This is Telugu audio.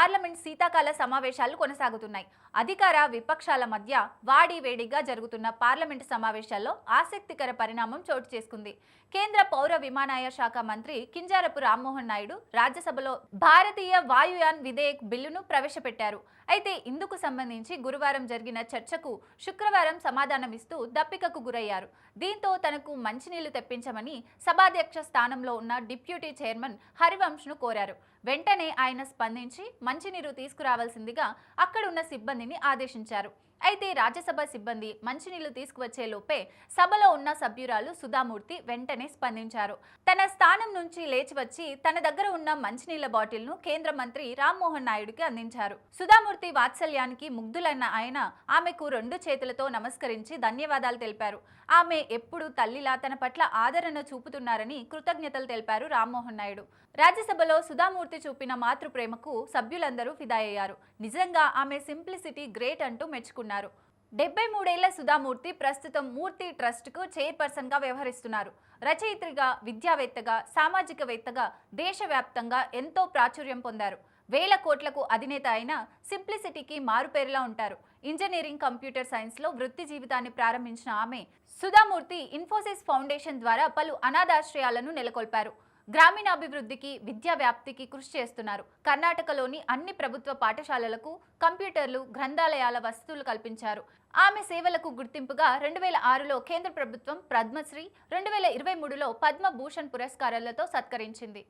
పార్లమెంట్ శీతాకాల సమావేశాలు కొనసాగుతున్నాయి. అధికార విపక్షాల మధ్య వాడి వేడిగా జరుగుతున్న పార్లమెంటు సమావేశాల్లో ఆసక్తికర పరిణామం చోటు చేసుకుంది. కేంద్ర పౌర విమానయాన శాఖ మంత్రి కింజారపు రామ్మోహన్ నాయుడు రాజ్యసభలో భారతీయ వాయుయాన్ విధేయక్ బిల్లును ప్రవేశపెట్టారు. అయితే ఇందుకు సంబంధించి గురువారం జరిగిన చర్చకు శుక్రవారం సమాధానమిస్తూ దప్పికకు గురయ్యారు. దీంతో తనకు మంచినీళ్ళు తెప్పించమని సభాధ్యక్ష స్థానంలో ఉన్న డిప్యూటీ చైర్మన్ హరివంశ్ను కోరారు. వెంటనే ఆయన స్పందించి మంచినీరు తీసుకురావాల్సిందిగా అక్కడున్న సిబ్బందిని ఆదేశించారు. అయితే రాజ్యసభ సిబ్బంది మంచినీళ్ళు తీసుకువచ్చే లోపే సభలో ఉన్న సభ్యురాలు సుధామూర్తి వెంటనే స్పందించారు. తన స్థానం నుంచి లేచి వచ్చి తన దగ్గర ఉన్న మంచినీళ్ళ బాటిల్ను కేంద్ర మంత్రి రామ్మోహన్ నాయుడుకి అందించారు. సుధామూర్తి వాత్సల్యానికి ముగ్ధులైన ఆయన ఆమెకు రెండు చేతులతో నమస్కరించి ధన్యవాదాలు తెలిపారు. ఆమె ఎప్పుడు తల్లిలా తన పట్ల ఆదరణ చూపుతున్నారని కృతజ్ఞతలు తెలిపారు రామ్మోహన్ నాయుడు. రాజ్యసభలో సుధామూర్తి చూపిన మాతృప్రేమకు సభ్యులందరూ ఫిదాయ్యారు నిజంగా ఆమె సింప్లిసిటీ గ్రేట్ అంటూ మెచ్చుకున్నారు. డెబ్బై మూడేళ్ళ సుధామూర్తి ప్రస్తుతం మూర్తి ట్రస్ట్కు చైర్పర్సన్గా వ్యవహరిస్తున్నారు. రచయిత్రిగా విద్యావేత్తగా సామాజికవేత్తగా దేశవ్యాప్తంగా ఎంతో ప్రాచుర్యం పొందారు. వేల కోట్లకు అధినేత అయిన సింప్లిసిటీకి మారుపేరులా ఉంటారు. ఇంజనీరింగ్ కంప్యూటర్ సైన్స్లో వృత్తి జీవితాన్ని ప్రారంభించిన ఆమె సుధామూర్తి ఇన్ఫోసిస్ ఫౌండేషన్ ద్వారా పలు అనాథాశ్రయాలను నెలకొల్పారు. గ్రామీణాభివృద్ధికి విద్యా వ్యాప్తికి కృషి చేస్తున్నారు. కర్ణాటకలోని అన్ని ప్రభుత్వ పాఠశాలలకు కంప్యూటర్లు గ్రంథాలయాల వసతులు కల్పించారు. ఆమె సేవలకు గుర్తింపుగా రెండు వేల ఆరులో కేంద్ర ప్రభుత్వం పద్మశ్రీ రెండు వేల ఇరవై మూడులో పద్మభూషణ్ పురస్కారాలతో సత్కరించింది.